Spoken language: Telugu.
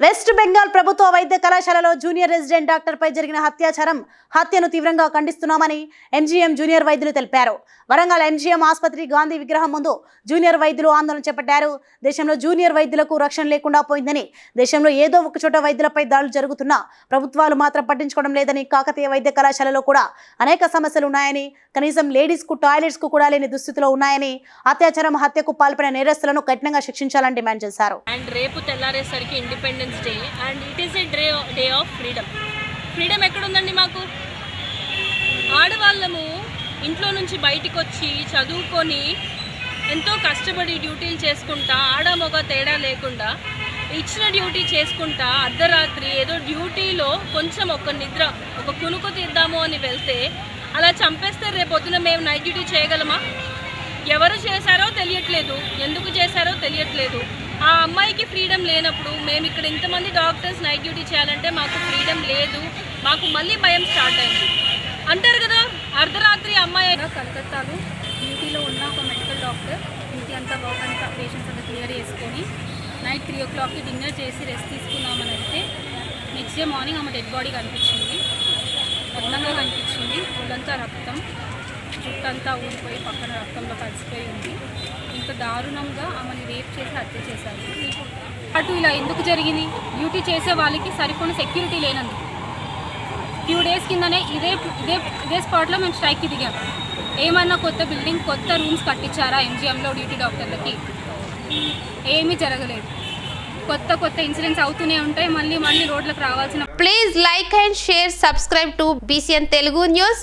వెస్ట్ బెంగాల్ ప్రభుత్వ వైద్య కళాశాలలో జూనియర్ రెసిడెంట్ డాక్టర్పై జరిగిన హత్యాచారం హత్యను తీవ్రంగా ఖండిస్తున్నామని ఎన్జీఎం జూనియర్ వైద్యులు తెలిపారు. వరంగల్ ఎన్జీఎం ఆసుపత్రి గాంధీ విగ్రహం ముందు జూనియర్ వైద్యులు ఆందోళన చేపట్టారు. దేశంలో జూనియర్ వైద్యులకు రక్షణ లేకుండా పోయిందని దేశంలో ఏదో ఒక చోట వైద్యులపై దాడులు జరుగుతున్నా ప్రభుత్వాలు మాత్రం పట్టించుకోవడం లేదని కాకతీయ వైద్య కళాశాలలో కూడా అనేక సమస్యలు ఉన్నాయని కనీసం లేడీస్కు టాయిలెట్స్కు కూడా లేని దుస్థితిలో ఉన్నాయని అత్యాచారం హత్యకు పాల్పడిన నేరస్తులను కఠినంగా శిక్షించాలని డిమాండ్ చేశారు. అండ్ రేపు తెల్లారేసరికి Independence Day and it is a day day of freedom freedom ఎక్కడుందండి మాకు? ఆడవాళ్ళము ఇంట్లో నుంచి బయటికి వచ్చి చదువుకొని ఎంతో కష్టపడి డ్యూటీలు చేసుకుంటా ఆడమొగ తేడా లేకుండా ఇచ్చిన డ్యూటీ చేసుకుంటా అర్ధరాత్రి ఏదో డ్యూటీలో కొంచెం ఒక నిద్ర ఒక కునుకు తీద్దాము అని వెళ్తే అలా చంపేస్తే రేపొద్దున మేము నైట్ డ్యూటీ చేయగలమా? ఎవరు చేశారో తెలియట్లేదు. ఎందుకు చేశారో తెలియట్లేదు. ఆ అమ్మాయికి ఫ్రీడమ్ లేనప్పుడు మేము ఇక్కడ ఇంతమంది డాక్టర్స్ నైట్ డ్యూటీ చేయాలంటే మాకు ఫ్రీడమ్ లేదు. మాకు మళ్ళీ భయం స్టార్ట్ అయింది. అంటారు కదా అర్ధరాత్రి అమ్మాయి కూడా కలకత్తాలో డ్యూటీలో ఉన్న ఒక మెడికల్ డాక్టర్ డ్యూటీ అంతా వర్క్ అంతా పేషెంట్స్ అంతా క్లియర్ చేసుకొని నైట్ త్రీ ఓ క్లాక్కి డిన్నర్ చేసి రెస్ట్ తీసుకున్నామని అయితే నెక్స్ట్ డే మార్నింగ్ ఆమె డెడ్ బాడీ కనిపించింది. రక్తంగా కనిపించింది. ఒళ్ళంతా రక్తం. జుట్టంతా ఊడిపోయి పక్కన రక్తంలో కలిసిపోయి ఉంది. ఇంత దారుణంగా ఆమెని రేప్ చేసి హత్య చేశారు. అటు ఇలా ఎందుకు జరిగింది? డ్యూటీ చేసే వాళ్ళకి సరిపోయిన సెక్యూరిటీ లేనందుకు. ఫ్యూ డేస్ కిందనే ఇదే ఇదే ఇదే స్పాట్లో మేము స్ట్రైక్కి దిగాం. ఏమన్నా కొత్త బిల్డింగ్ కొత్త రూమ్స్ కట్టించారా ఎంజిఎంలో డ్యూటీ డాక్టర్లకి? ఏమీ జరగలేదు. కొత్త కొత్త ఇన్సిడెంట్స్ అవుతూనే ఉంటాయి. మళ్ళీ మళ్ళీ రోడ్లకు రావాల్సిన please like and share subscribe to BCN Telugu news